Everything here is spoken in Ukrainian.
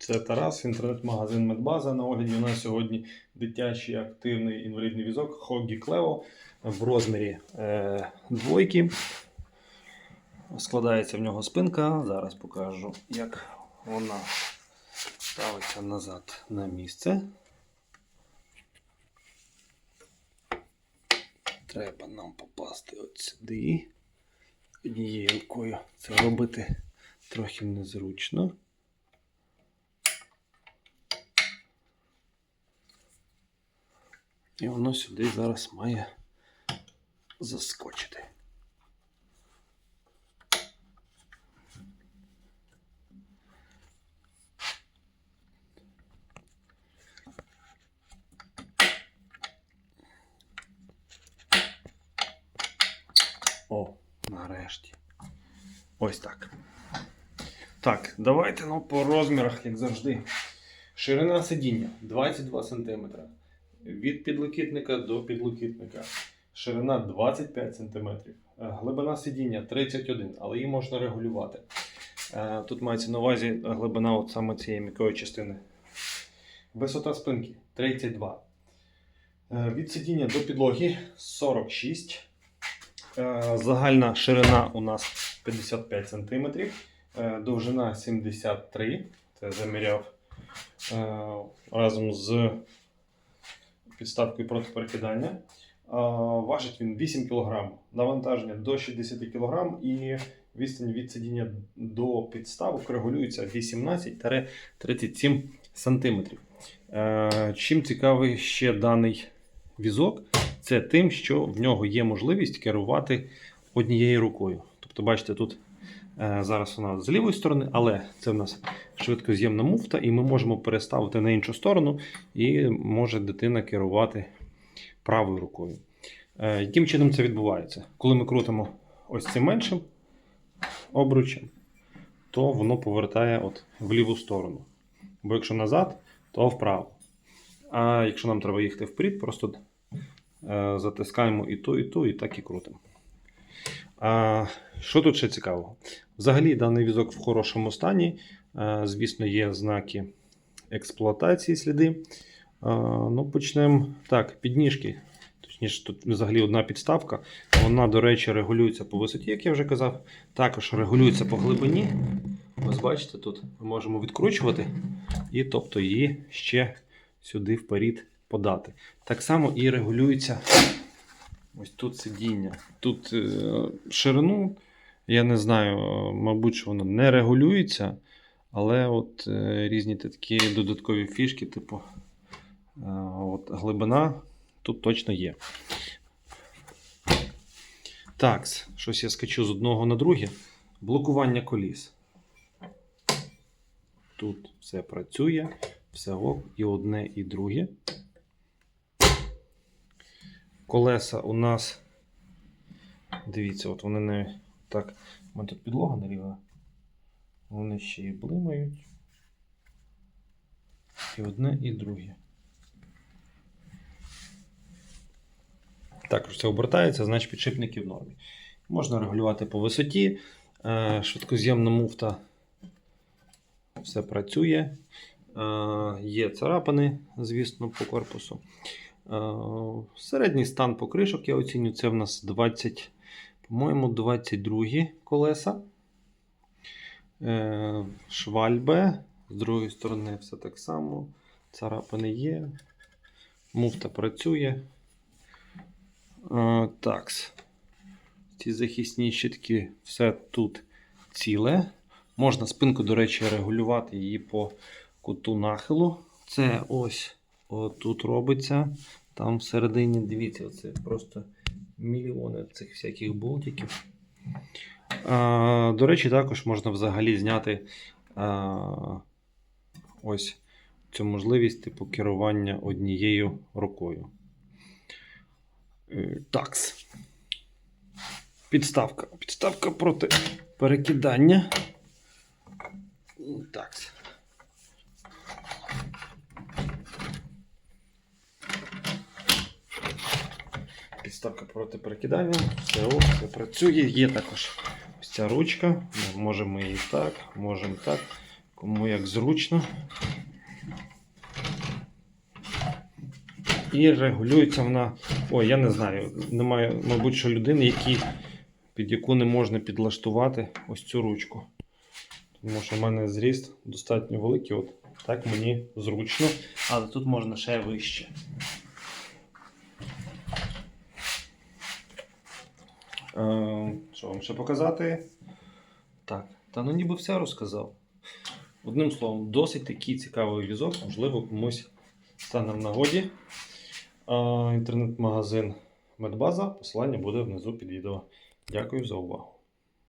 Це Тарас, інтернет-магазин Медбаза. На огляді у нас сьогодні дитячий активний інвалідний візок Хоггі Клео в розмірі е, двойки. Складається в нього спинка. Зараз покажу, як вона ставиться назад на місце. Треба нам попасти от сюди. Однією рукою це робити трохи незручно. І воно сюди зараз має заскочити. О, нарешті. Ось так. Так, давайте ну, по розмірах, як завжди. Ширина сидіння 22 см. Від підлокітника до підлокітника. Ширина 25 см. Глибина сидіння 31, але її можна регулювати. Е, Тут мається на увазі глибина от саме цієї м'якої частини. Висота спинки 32. Е, Від сидіння до підлоги 46. Е, Загальна ширина у нас 55 см. Довжина 73. Це заміряв е, разом з підставкою проти перекидання. Важить він 8 кг. Навантаження до 60 кг і відстань від сидіння до підставок регулюється 18-37 см. Е, Чим цікавий ще даний візок, це тим, що в нього є можливість керувати однією рукою. Тобто, бачите, тут зараз вона з лівої сторони, але це в нас швидкоз'ємна муфта, і ми можемо переставити на іншу сторону, і може дитина керувати правою рукою. Е, Яким чином це відбувається? Коли ми крутимо ось цим меншим обручем, то воно повертає от в ліву сторону. Бо якщо назад, то вправо. А якщо нам треба їхати вперед, просто е, затискаємо і ту, і ту, і так і крутимо. А, що тут ще цікавого? Взагалі, даний візок в хорошому стані. Е, Звісно, є знаки експлуатації сліди. Е, Ну, почнемо так, підніжки. Точніше, тут взагалі одна підставка. Вона, до речі, регулюється по висоті, як я вже казав. Також регулюється по глибині. Ось бачите, тут ми можемо відкручувати і тобто її ще сюди вперед подати. Так само і регулюється ось тут сидіння. Тут е, ширину, я не знаю, е, мабуть, що воно не регулюється. Але от е, різні такі додаткові фішки, типу от глибина тут точно є. Так, щось я скачу з одного на друге. Блокування коліс. Тут все працює, все ок, і одне, і друге. Колеса у нас. Дивіться, от вони не так. У мене тут підлога не рівна. Вони ще й блимають. І одне, і друге. Також це обертається, значить підшипники в нормі. Можна регулювати по висоті. Е, Швидкоз'ємна муфта. Все працює. Е, Є царапини, звісно, по корпусу. Е, Середній стан покришок, я оцінюю, це в нас 20, по-моєму, 22 колеса. Е, Швальбе. З другої сторони все так само. Царапини є. Муфта працює. Е, Такс. Ці захисні щитки, все тут ціле. Можна спинку, до речі, регулювати її по куту нахилу. Це ось тут робиться. Там всередині, дивіться, це просто мільйони цих всяких болтиків. А, До речі, також можна взагалі зняти а, ось цю можливість типу керування однією рукою. Е, Такс. Підставка. Підставка проти перекидання. Такс. Підставка проти перекидання. Все, о, все працює. Є також ось ця ручка. Можемо її так, можемо так. Кому як зручно. І регулюється вона. Ой, я не знаю. Немає, мабуть, що людини, які, під яку не можна підлаштувати ось цю ручку. Тому що в мене зріст достатньо великий. От так мені зручно. Але тут можна ще вище. Що вам ще показати? Так, та ну ніби все розказав. Одним словом, досить такий цікавий візок, можливо, комусь стане в нагоді. Е, Інтернет-магазин Медбаза. Посилання буде внизу під відео. Дякую за увагу.